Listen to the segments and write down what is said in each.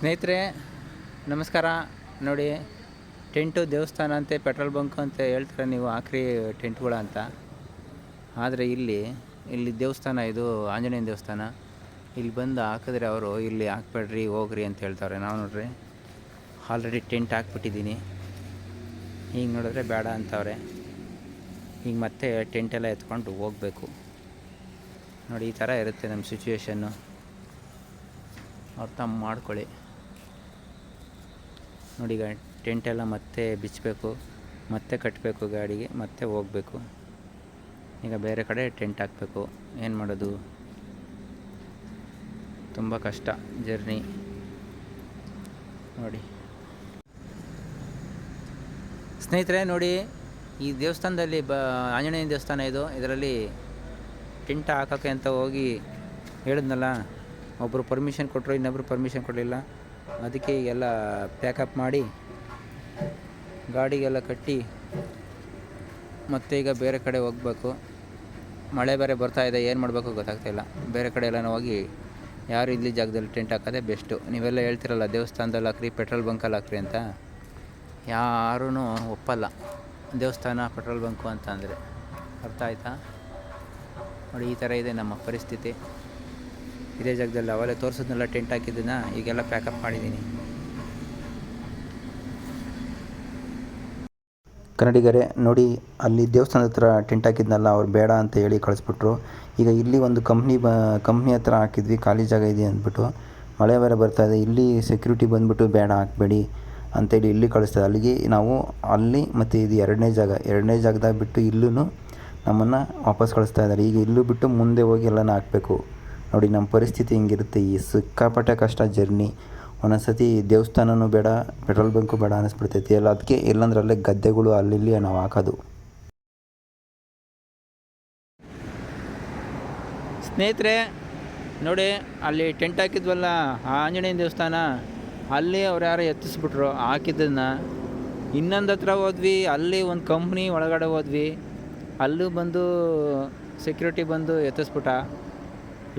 ಸ್ನೇಹಿತರೆ, ನಮಸ್ಕಾರ. ನೋಡಿ, ಟೆಂಟು ದೇವಸ್ಥಾನ ಅಂತೆ, ಪೆಟ್ರೋಲ್ ಬಂಕ್ ಅಂತ ಹೇಳ್ತಾರೆ ನೀವು ಹಾಕ್ರಿ ಟೆಂಟ್ಗಳು ಅಂತ. ಆದರೆ ಇಲ್ಲಿ ಇಲ್ಲಿ ದೇವಸ್ಥಾನ ಇದು ಆಂಜನೇಯನ ದೇವಸ್ಥಾನ. ಇಲ್ಲಿ ಬಂದು ಹಾಕಿದ್ರೆ ಅವರು, ಇಲ್ಲಿ ಹಾಕ್ಬೇಡ್ರಿ, ಹೋಗ್ರಿ ಅಂತ ಹೇಳ್ತಾರೆ ನಾವು ನೋಡ್ರಿ. ಆಲ್ರೆಡಿ ಟೆಂಟ್ ಹಾಕ್ಬಿಟ್ಟಿದ್ದೀನಿ. ಈಗ ನೋಡಿದ್ರೆ ಬೇಡ ಅಂತವ್ರೆ. ಈಗ ಮತ್ತೆ ಟೆಂಟೆಲ್ಲ ಎತ್ಕೊಂಡು ಹೋಗಬೇಕು. ನೋಡಿ, ಈ ಥರ ಇರುತ್ತೆ ನಮ್ಮ ಸಿಚುವೇಶನ್ನು ಅರ್ಥ ಮಾಡ್ಕೊಳ್ಳಿ. ನೋಡಿ ಈಗ ಟೆಂಟೆಲ್ಲ ಮತ್ತೆ ಬಿಚ್ಚಬೇಕು ಮತ್ತೆ ಕಟ್ಟಬೇಕು ಗಾಡಿಗೆ, ಮತ್ತೆ ಹೋಗಬೇಕು. ಈಗ ಬೇರೆ ಕಡೆ ಟೆಂಟ್ ಹಾಕಬೇಕು. ಏನು ಮಾಡೋದು? ತುಂಬ ಕಷ್ಟ ಜರ್ನಿ. ನೋಡಿ. ಸ್ನೇಹಿತರೆ, ನೋಡಿ, ಈ ದೇವಸ್ಥಾನದಲ್ಲಿ ಬ ಆಂಜನೇಯ ದೇವಸ್ಥಾನ ಇದು. ಇದರಲ್ಲಿ ಟೆಂಟ್ ಹಾಕೋಕ್ಕೆ ಅಂತ ಹೋಗಿ ಹೇಳಿದ್ನಲ್ಲ ಒಬ್ಬರು ಪರ್ಮಿಷನ್ ಕೊಟ್ಟರು ಇನ್ನೊಬ್ಬರು ಪರ್ಮಿಷನ್ ಕೊಡಲಿಲ್ಲ. ಅದಕ್ಕೆ ಈಗೆಲ್ಲ ಪ್ಯಾಕಪ್ ಮಾಡಿ ಗಾಡಿಗೆಲ್ಲ ಕಟ್ಟಿ ಮತ್ತೆ ಈಗ ಬೇರೆ ಕಡೆ ಹೋಗಬೇಕು. ಮಳೆ ಬೇರೆ ಬರ್ತಾ ಇದೆ, ಏನು ಮಾಡಬೇಕು ಗೊತ್ತಾಗ್ತಾಯಿಲ್ಲ ಬೇರೆ ಕಡೆ ಎಲ್ಲ ಹೋಗಿ ಯಾರು ಇಲ್ಲಿ ಜಾಗದಲ್ಲಿ ಟೆಂಟ್ ಹಾಕೋದೇ ಬೆಸ್ಟು ನೀವೆಲ್ಲ ಹೇಳ್ತಿರಲ್ಲ ದೇವಸ್ಥಾನದಲ್ಲಿ ಹಾಕ್ರಿ ಪೆಟ್ರೋಲ್ ಬಂಕಲ್ಲಿ ಹಾಕ್ರಿ ಅಂತ. ಯಾರೂ ಒಪ್ಪಲ್ಲ. ದೇವಸ್ಥಾನ ಪೆಟ್ರೋಲ್ ಬಂಕು ಅಂತ ಅಂದರೆ. ಅರ್ಥ ಆಯ್ತಾ? ನೋಡಿ, ಈ ಥರ ಇದೆ ನಮ್ಮ ಪರಿಸ್ಥಿತಿ. ಇದೇ ಜಾಗದಲ್ಲಿ ಅವಲೇ ತೋರಿಸೋದನ್ನೆಲ್ಲ ಟೆಂಟ್ ಹಾಕಿದ್ದೀನ ಈಗೆಲ್ಲ ಪ್ಯಾಕಪ್ ಮಾಡಿದ್ದೀನಿ ಕನ್ನಡಿಗರೇ, ನೋಡಿ, ಅಲ್ಲಿ ದೇವಸ್ಥಾನದ ಹತ್ರ ಟೆಂಟ್ ಹಾಕಿದ್ನಲ್ಲ, ಅವ್ರು ಬೇಡ ಅಂತ ಹೇಳಿ ಕಳಿಸ್ಬಿಟ್ರು. ಈಗ ಇಲ್ಲಿ ಒಂದು ಕಂಪ್ನಿ ಬ ಕಂಪ್ನಿ ಹತ್ರ ಹಾಕಿದ್ವಿ, ಖಾಲಿ ಜಾಗ ಇದೆ ಅಂದ್ಬಿಟ್ಟು. ಮಳೆ ಬೇರೆ ಬರ್ತಾ ಇದೆ, ಇಲ್ಲಿ ಸೆಕ್ಯೂರಿಟಿ ಬಂದುಬಿಟ್ಟು ಬೇಡ, ಹಾಕಬೇಡಿ ಅಂತೇಳಿ ಇಲ್ಲಿ ಕಳಿಸ್ತಾರೆ ಅಲ್ಲಿಗೆ ನಾವು ಅಲ್ಲಿ ಮತ್ತು ಇದು ಎರಡನೇ ಜಾಗ, ಎರಡನೇ ಜಾಗದಾಗ ಬಿಟ್ಟು ಇಲ್ಲೂ ನಮ್ಮನ್ನು ವಾಪಸ್ ಕಳಿಸ್ತಾ ಇದ್ದಾರೆ. ಈಗ ಇಲ್ಲೂ ಬಿಟ್ಟು ಮುಂದೆ ಹೋಗಿ ಎಲ್ಲನೂ ಹಾಕಬೇಕು. ನೋಡಿ, ನಮ್ಮ ಪರಿಸ್ಥಿತಿ ಹಿಂಗಿರುತ್ತೆ? ಈ ಸಿಕ್ಕಾಪಟ್ಟೆ ಕಷ್ಟ, ಜರ್ನಿ. ಒಂದೊಂದ್ಸತಿ ದೇವಸ್ಥಾನನೂ ಬೇಡ, ಪೆಟ್ರೋಲ್ ಬಂಕು ಬೇಡ ಅನಿಸ್ಬಿಡ್ತೈತಿ. ಎಲ್ಲ ಅದಕ್ಕೆ ಇಲ್ಲಾಂದ್ರೆ ಅಲ್ಲೇ ಗದ್ದೆಗಳು ಅಲ್ಲಿ ನಾವು ಹಾಕೋದು. ಸ್ನೇಹಿತರೆ, ನೋಡಿ, ಅಲ್ಲಿ ಟೆಂಟ್ ಹಾಕಿದ್ವಲ್ಲ, ಆ ಆಂಜನೇಯ ದೇವಸ್ಥಾನ? ಅಲ್ಲಿ ಅವ್ರು ಯಾರೋ ಎತ್ತಿಸ್ಬಿಟ್ರು ಹಾಕಿದ್ದನ್ನು. ಇನ್ನೊಂದು ಹತ್ರ ಹೋದ್ವಿ, ಅಲ್ಲಿ ಒಂದು ಕಂಪ್ನಿ ಒಳಗಡೆ ಹೋದ್ವಿ. ಅಲ್ಲೂ ಬಂದು ಸೆಕ್ಯೂರಿಟಿ ಬಂದು ಎತ್ತಿಸ್ಬಿಟ್ಟ.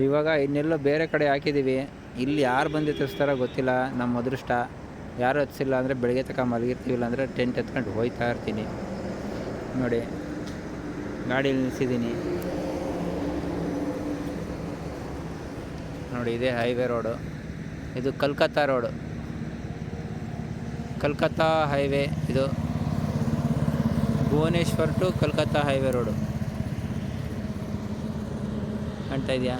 ಇವಾಗ ಇನ್ನೆಲ್ಲೋ ಬೇರೆ ಕಡೆ ಹಾಕಿದ್ದೀವಿ. ಇಲ್ಲಿ ಯಾರು ಬಂದು ಎತ್ತಿಸ್ತಾರೋ ಗೊತ್ತಿಲ್ಲ. ನಮ್ಮ ಅದೃಷ್ಟ. ಯಾರು ಎತ್ತಿಸಿಲ್ಲ ಅಂದರೆ ಬೆಳಗ್ಗೆ ತಕ ಮಲಗಿರ್ತೀವಿಲ್ಲ ಅಂದರೆ ಟೆಂಟ್ ಎತ್ಕೊಂಡು ಹೋಯ್ತಾ ಇರ್ತೀನಿ. ನೋಡಿ ಗಾಡಿ ನಿಲ್ಲಿಸಿದ್ದೀನಿ ನೋಡಿ, ಇದೇ ಹೈವೇ ರೋಡು. ಇದು ಕಲ್ಕತ್ತಾ ರೋಡು. ಕಲ್ಕತ್ತಾ ಹೈವೇ ಇದು Bhubaneswar to Calcutta highway road. ಕಾಣ್ತಾ ಇದೆಯಾ?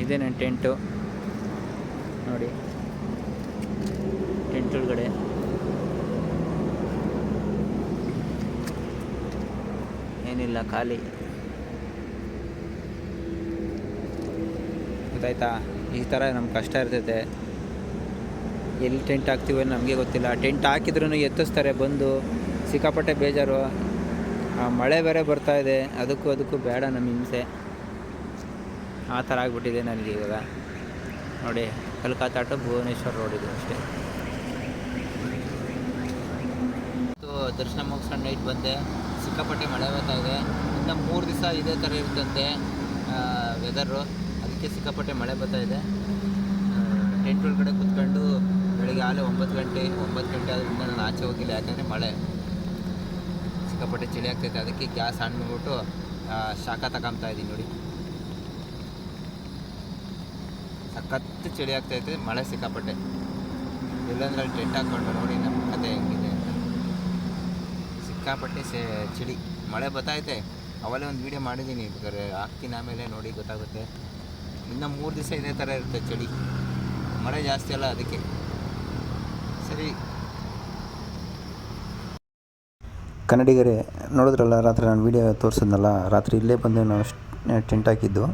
ಇದೇ ನನ್ನ ಟೆಂಟು. ನೋಡಿ. ಟೆಂಟ್ ಒಳಗಡೆ. ಏನಿಲ್ಲ, ಖಾಲಿ. ಗೊತ್ತಾಯ್ತಾ? ಈ ಥರ ನಮ್ಮ ಕಷ್ಟ ಇರ್ತೈತೆ. ಎಲ್ಲಿ ಟೆಂಟ್ ಹಾಕ್ತೀವಿ ನಮಗೆ ಗೊತ್ತಿಲ್ಲ. ಟೆಂಟ್ ಹಾಕಿದ್ರೂ ಎತ್ತಿಸ್ತಾರೆ ಬಂದು. ಸಿಕ್ಕಾಪಟ್ಟೆ ಬೇಜಾರು. ಆ ಮಳೆ ಬೇರೆ ಬರ್ತಾ ಇದೆ. ಅದಕ್ಕೂ ಅದಕ್ಕೂ ಬೇಡ ನಮ್ಮ ಹಿಂಸೆ. ಆ ಥರ ಆಗಿಬಿಟ್ಟಿದೆ ನನಗೆ ಇವಾಗ. ನೋಡಿ, ಕಲ್ಕತ್ತಾ ಟು ಭುವನೇಶ್ವರ್ ರೋಡ್ ಇದು ಅಷ್ಟೇ. ದರ್ಶನ ಮುಗಿಸ್ಕೊಂಡು ನೈಟ್ ಬಂದೆ. ಸಿಕ್ಕಾಪಟ್ಟೆ ಮಳೆ ಬರ್ತಾ ಇದೆ. ಇನ್ನು ಮೂರು ದಿವಸ ಇದೇ ಥರ ಇರುತ್ತಂತೆ ವೆದರು ಅದಕ್ಕೆ ಸಿಕ್ಕಾಪಟ್ಟೆ ಮಳೆ ಬರ್ತಾ ಇದೆ. ಟೆಂಟ್ ಒಳಗಡೆ ಕುತ್ಕೊಂಡು ಬೆಳಿಗ್ಗೆ ಆಲೇ ಒಂಬತ್ತು ಗಂಟೆ ಒಂಬತ್ತು ಗಂಟೆ ಆದ್ರಿಂದ ನಾನು ಆಚೆ ಹೋಗಿಲ್ಲ, ಯಾಕಂದರೆ ಮಳೆ. ಸಿಕ್ಕಾಪಟ್ಟೆ ಚಳಿ ಆಗ್ತೈತೆ ಅದಕ್ಕೆ ಗ್ಯಾಸ್ ಆನ್ ಮಾಡಿಬಿಟ್ಟು ಶಾಖ ತಗೊಂತಾ ಇದ್ದೀನಿ ನೋಡಿ. ಸಖತ್ತು ಚಳಿ ಆಗ್ತೈತೆ ಮಳೆ ಸಿಕ್ಕಾಪಟ್ಟೆ. ಇಲ್ಲಾಂದ್ರೆ ಅಲ್ಲಿ ಟೆಂಟ್ ಹಾಕ್ಕೊಂಡು ನೋಡಿ ನಮ್ಮ ಕತೆ ಹೆಂಗಿದೆ ಅಂತ. ಸಿಕ್ಕಾಪಟ್ಟೆ ಸೇ, ಚಳಿ. ಮಳೆ ಬತ್ತೈತೆ ಅವಲೇ ಒಂದು ವೀಡಿಯೋ ಮಾಡಿದ್ದೀನಿ. ಬೇಕಾದ್ರೆ ಹಾಕ್ತೀನಿ ಆಮೇಲೆ ನೋಡಿ ಗೊತ್ತಾಗುತ್ತೆ. ಇನ್ನು ಮೂರು ದಿವಸ ಇದೇ ಥರ ಇರುತ್ತೆ ಚಳಿ. ಮಳೆ ಜಾಸ್ತಿ ಅಲ್ಲ ಅದಕ್ಕೆ. ಸರಿ. ಕನ್ನಡಿಗರೇ, ನೋಡಿದ್ರಲ್ಲ, ರಾತ್ರಿ ನಾನು ವೀಡಿಯೋ ತೋರಿಸಿದ್ನಲ್ಲ, ರಾತ್ರಿ ಇಲ್ಲೇ ಬಂದು ನಾವು ಟೆಂಟ್ ಹಾಕಿದ್ದು.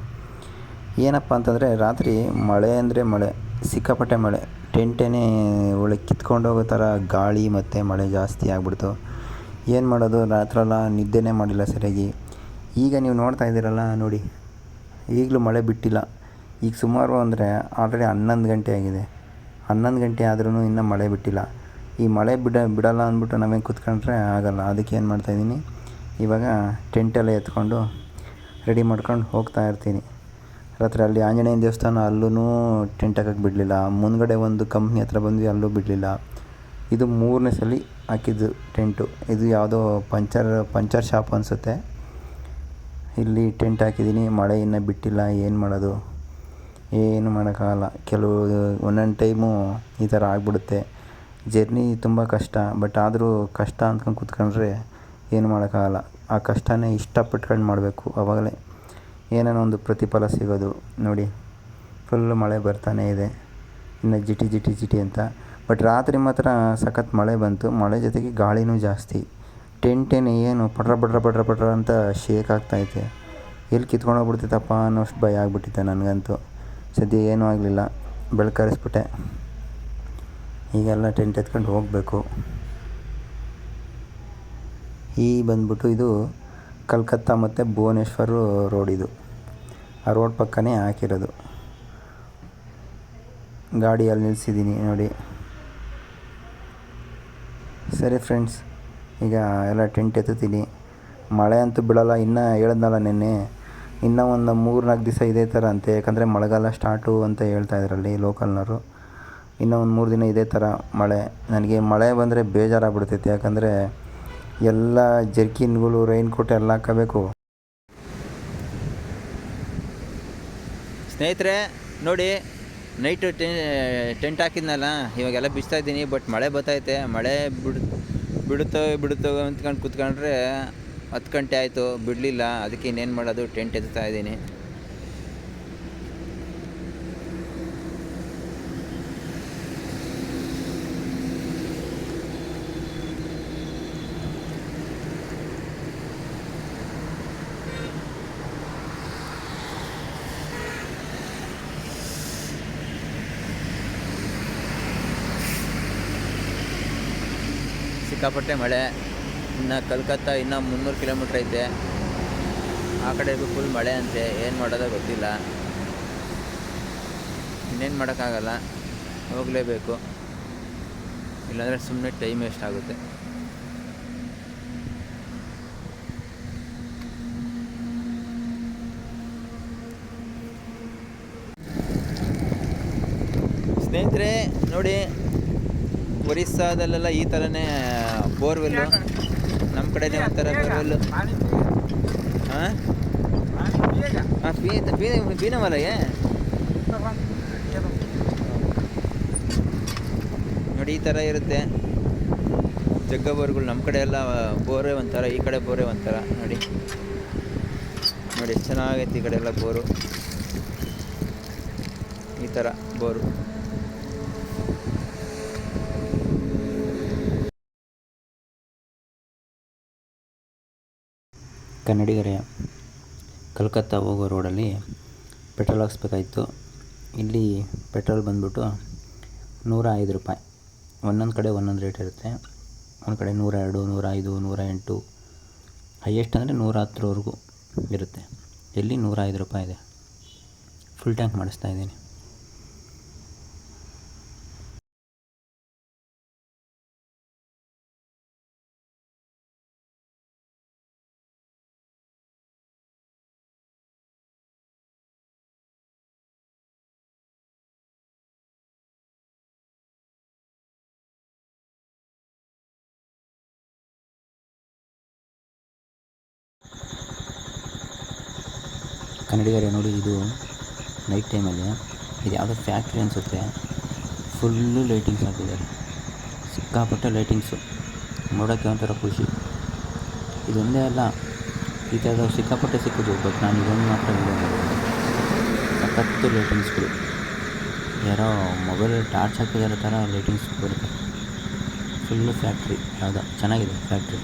ಏನಪ್ಪ ಅಂತಂದರೆ ರಾತ್ರಿ ಮಳೆ ಅಂದರೆ ಮಳೆ, ಸಿಕ್ಕಾಪಟ್ಟೆ ಮಳೆ. ಟೆಂಟೇನೆ ಒಳಗೆ ಕಿತ್ಕೊಂಡು ಹೋಗೋ ಥರ ಗಾಳಿ ಮತ್ತು ಮಳೆ ಜಾಸ್ತಿ ಆಗ್ಬಿಡ್ತು. ಏನು ಮಾಡೋದು? ರಾತ್ರೆಲ್ಲ ನಿದ್ದೆನೇ ಮಾಡಿಲ್ಲ ಸರಿಯಾಗಿ. ಈಗ ನೀವು ನೋಡ್ತಾ ಇದ್ದೀರಲ್ಲ ನೋಡಿ, ಈಗಲೂ ಮಳೆ ಬಿಟ್ಟಿಲ್ಲ. ಈಗ ಸುಮಾರು ಅಂದರೆ ಆಲ್ರೆಡಿ ಹನ್ನೊಂದು ಗಂಟೆ ಆಗಿದೆ. ಹನ್ನೊಂದು ಗಂಟೆ ಆದ್ರೂ ಇನ್ನೂ ಮಳೆ ಬಿಟ್ಟಿಲ್ಲ. ಈ ಮಳೆ ಬಿಡ, ಬಿಡಲ್ಲ ಅಂದ್ಬಿಟ್ಟು ನಾವೇನು ಕೂತ್ಕೊಂಡ್ರೆ ಆಗಲ್ಲ. ಅದಕ್ಕೆ ಏನು ಮಾಡ್ತಾಯಿದ್ದೀನಿ ಇವಾಗ ಟೆಂಟೆಲ್ಲ ಎತ್ಕೊಂಡು ರೆಡಿ ಮಾಡ್ಕೊಂಡು ಹೋಗ್ತಾ ಇರ್ತೀನಿ. ರಾತ್ರಿ ಅಲ್ಲಿ ಆಂಜನೇಯನ ದೇವಸ್ಥಾನ ಅಲ್ಲೂ ಟೆಂಟ್ ಹಾಕಕ್ಕೆ ಬಿಡಲಿಲ್ಲ. ಮುಂದ್ಗಡೆ ಒಂದು ಕಂಪ್ನಿ ಹತ್ರ ಬಂದ್ವಿ, ಅಲ್ಲೂ ಬಿಡಲಿಲ್ಲ. ಇದು ಮೂರನೇ ಸಲ ಹಾಕಿದ್ದು ಟೆಂಟು ಇದು ಯಾವುದೋ ಪಂಚರ್ ಪಂಚರ್ ಶಾಪ್ ಅನಿಸುತ್ತೆ. ಇಲ್ಲಿ ಟೆಂಟ್ ಹಾಕಿದ್ದೀನಿ ಮಳೆ ಇನ್ನೂ ಬಿಟ್ಟಿಲ್ಲ, ಏನು ಮಾಡೋದು? ಏನು ಮಾಡೋಕ್ಕಾಗಲ್ಲ. ಕೆಲವು, ಒಂದೊಂದು ಟೈಮು ಈ ಥರ ಆಗಿಬಿಡುತ್ತೆ. ಜರ್ನಿ ತುಂಬ ಕಷ್ಟ ಬಟ್ ಆದರೂ ಕಷ್ಟ ಅಂದ್ಕೊಂಡು ಕೂತ್ಕೊಂಡ್ರೆ ಏನು ಮಾಡೋಕ್ಕಾಗಲ್ಲ. ಆ ಕಷ್ಟನೇ ಇಷ್ಟಪಟ್ಕೊಂಡು ಮಾಡಬೇಕು ಆವಾಗಲೇ ಏನೇನೋ ಒಂದು ಪ್ರತಿಫಲ ಸಿಗೋದು ನೋಡಿ. ಫುಲ್ ಮಳೆ ಬರ್ತಾನೆ ಇದೆ. ಇನ್ನು ಜಿಟಿ ಜಿಟಿ ಜಿಟಿ ಅಂತ. ಬಟ್ ರಾತ್ರಿ ಮಾತ್ರ ಸಖತ್ ಮಳೆ ಬಂತು. ಮಳೆ ಜೊತೆಗೆ ಗಾಳಿನೂ ಜಾಸ್ತಿ. ಟೆನ್ ಏನು ಏನು ಪಡ್ರ ಪಡ್ರ ಪಡ್ರ ಪಡ್ರ ಅಂತ ಶೇಕ್ ಆಗ್ತಾಯಿದೆ ಎಲ್ಲಿ ಕಿತ್ಕೊಂಡೋಗ್ಬಿಡ್ತೈತಪ್ಪ ಅನ್ನೋಷ್ಟು ಭಯ ಆಗಿಬಿಟ್ಟಿತ್ತೆ ನನಗಂತೂ. ಸದ್ಯ ಏನೂ ಆಗಲಿಲ್ಲ. ಬೆಳಕರಿಸ್ಬಿಟ್ಟೆ ಈಗೆಲ್ಲ ಟೆಂಟ್ ಎತ್ಕೊಂಡು ಹೋಗಬೇಕು. ಈ ಬಂದ್ಬಿಟ್ಟು ಇದು ಕಲ್ಕತ್ತಾ ಮತ್ತು ಭುವನೇಶ್ವರ ರೋಡ್ ಇದು ಆ ರೋಡ್ ಪಕ್ಕನೇ ಹಾಕಿರೋದು. ಗಾಡಿ ಅಲ್ಲಿ ನಿಲ್ಲಿಸಿದ್ದೀನಿ ನೋಡಿ. ಸರಿ ಫ್ರೆಂಡ್ಸ್, ಈಗ ಎಲ್ಲ ಟೆಂಟ್ ಎತ್ತುತ್ತೀನಿ. ಮಳೆ ಅಂತೂ ಬಿಡೋಲ್ಲ ಇನ್ನೂ ಹೇಳಿದ್ನಲ್ಲ ನಿನ್ನೆ. ಇನ್ನೂ ಒಂದು ಮೂರು ನಾಲ್ಕು ದಿವಸ ಇದೇ ಥರ ಅಂತೆ. ಯಾಕಂದರೆ ಮಳೆಗಾಲ ಸ್ಟಾರ್ಟು ಅಂತ ಹೇಳ್ತಾ ಇದ್ರಲ್ಲಿ ಲೋಕಲ್ನವರು. ಇನ್ನೂ ಒಂದು ಮೂರು ದಿನ ಇದೇ ಥರ ಮಳೆ. ನನಗೆ ಮಳೆ ಬಂದರೆ ಬೇಜಾರಾಗ್ಬಿಡ್ತೈತೆ. ಯಾಕಂದರೆ ಎಲ್ಲ ಜರ್ಕಿನ್ಗಳು ರೈನ್ ಕೋಟ್ ಎಲ್ಲ ಹಾಕಬೇಕು. ಸ್ನೇಹಿತರೆ, ನೋಡಿ ನೈಟು ಟೆಂಟ್ ಹಾಕಿದ್ನಲ್ಲ, ಇವಾಗೆಲ್ಲ ಬಿಸ್ತಾ ಇದ್ದೀನಿ ಬಟ್ ಮಳೆ ಬರ್ತೈತೆ ಮಳೆ ಬಿಡ್, ಬಿಡುತ್ತೋ ಬಿಡುತ್ತೋ ಅಂತ್ಕೊಂಡು ಕೂತ್ಕೊಂಡ್ರೆ ಹತ್ತು ಗಂಟೆ ಆಯಿತು, ಬಿಡಲಿಲ್ಲ. ಅದಕ್ಕೆ ಇನ್ನೇನು ಮಾಡೋದು ಟೆಂಟ್ ಎತ್ತಾ ಇದ್ದೀನಿ. ಸಿಕ್ಕಾಪಟ್ಟೆ ಮಳೆ, ಇನ್ನು ಕಲ್ಕತ್ತಾ ಇನ್ನೂ ಮುನ್ನೂರು ಕಿಲೋಮೀಟ್ರ್ ಐತೆ. ಆ ಕಡೆಗೂ ಫುಲ್ ಮಳೆ ಅಂತೆ, ಏನು ಮಾಡೋದೋ ಗೊತ್ತಿಲ್ಲ. ಇನ್ನೇನು ಮಾಡೋಕ್ಕಾಗಲ್ಲ, ಹೋಗಲೇಬೇಕು. ಇಲ್ಲಾಂದರೆ ಸುಮ್ಮನೆ ಟೈಮ್ ವೇಸ್ಟ್ ಆಗುತ್ತೆ. ಸ್ನೇಹಿತರೆ, ನೋಡಿ, ಒರಿಸ್ಸಾದಲ್ಲೆಲ್ಲ ಈ ಥರನೇ ಬೋರ್ವೆಲ್ಲು? ನಮ್ಮ ಕಡೆನೇ ಒಂಥರ ಬೋರ್ವೆಲ್ಲು. ಹಾಂ ಹಾಂ ಬೀನ ಪೀನಮಲಗೆ ನೋಡಿ, ಈ ಥರ ಇರುತ್ತೆ. ಜಗ್ಗ ಬೋರ್ಗಳು ನಮ್ಮ ಕಡೆ ಎಲ್ಲ ಬೋರೆ ಒಂಥರ, ಈ ಕಡೆ ಬೋರೆ ಒಂಥರ. ನೋಡಿ. ನೋಡಿ ಎಷ್ಟು ಚೆನ್ನಾಗೈತೆ ಈ ಕಡೆ ಎಲ್ಲ ಬೋರು. ಈ ಥರ ಬೋರು. ಕನ್ನಡಿಗರೇ, ಕಲ್ಕತ್ತಾ ಹೋಗೋ ರೋಡಲ್ಲಿ ಪೆಟ್ರೋಲ್ ಹಾಕ್ಸ್ಬೇಕಾಯ್ತು. ಇಲ್ಲಿ ಪೆಟ್ರೋಲ್ ಬಂದ್ಬಿಟ್ಟು ನೂರ ಐದು ರೂಪಾಯಿ. ಒಂದೊಂದು ಕಡೆ ಒಂದೊಂದು ರೇಟ್ ಇರುತ್ತೆ. ಒಂದು ಕಡೆ ನೂರ ಎರಡು, ನೂರ ಐದು, ನೂರ ಎಂಟು. ಹೈಯೆಸ್ಟ್ ಅಂದರೆ ನೂರ ಹತ್ತರವರೆಗೂ ಇರುತ್ತೆ. ಇಲ್ಲಿ ನೂರ ಐದು ರೂಪಾಯಿ ಇದೆ. ಫುಲ್ ಟ್ಯಾಂಕ್ ಮಾಡಿಸ್ತಾ ಇದ್ದೀನಿ. ಕನ್ನಡಿಗರೇ ನೋಡಿ, ಇದು ನೈಟ್ ಟೈಮಲ್ಲಿ ಇದು ಯಾವುದೋ ಫ್ಯಾಕ್ಟ್ರಿ ಅನಿಸುತ್ತೆ. ಫುಲ್ಲು ಲೈಟಿಂಗ್ಸ್ ಹಾಕಿದ್ದಾರೆ ಸಿಕ್ಕಾಪಟ್ಟೆ ಲೈಟಿಂಗ್ಸು ನೋಡೋಕ್ಕೆ ಒಂಥರ ಖುಷಿ. ಇದೊಂದೇ ಅಲ್ಲ, ಈ ಥರದ ಸಿಕ್ಕಾಪಟ್ಟೆ ಸಿಕ್ಕೋದು ಬಟ್ ನಾನು ಇದೊಂದು ಮಾತ್ರ ಸಖತ್ತು ಲೈಟಿಂಗ್ಸ್ಗಳು ಯಾರೋ ಮೊಬೈಲ್ ಟಾರ್ಚ್ ಹಾಕಿದಾರೋ ಥರ ಲೈಟಿಂಗ್ಸ್ ಬರುತ್ತೆ. ಫುಲ್ಲು ಫ್ಯಾಕ್ಟ್ರಿ ಯಾವುದೋ, ಚೆನ್ನಾಗಿದೆ ಫ್ಯಾಕ್ಟ್ರಿ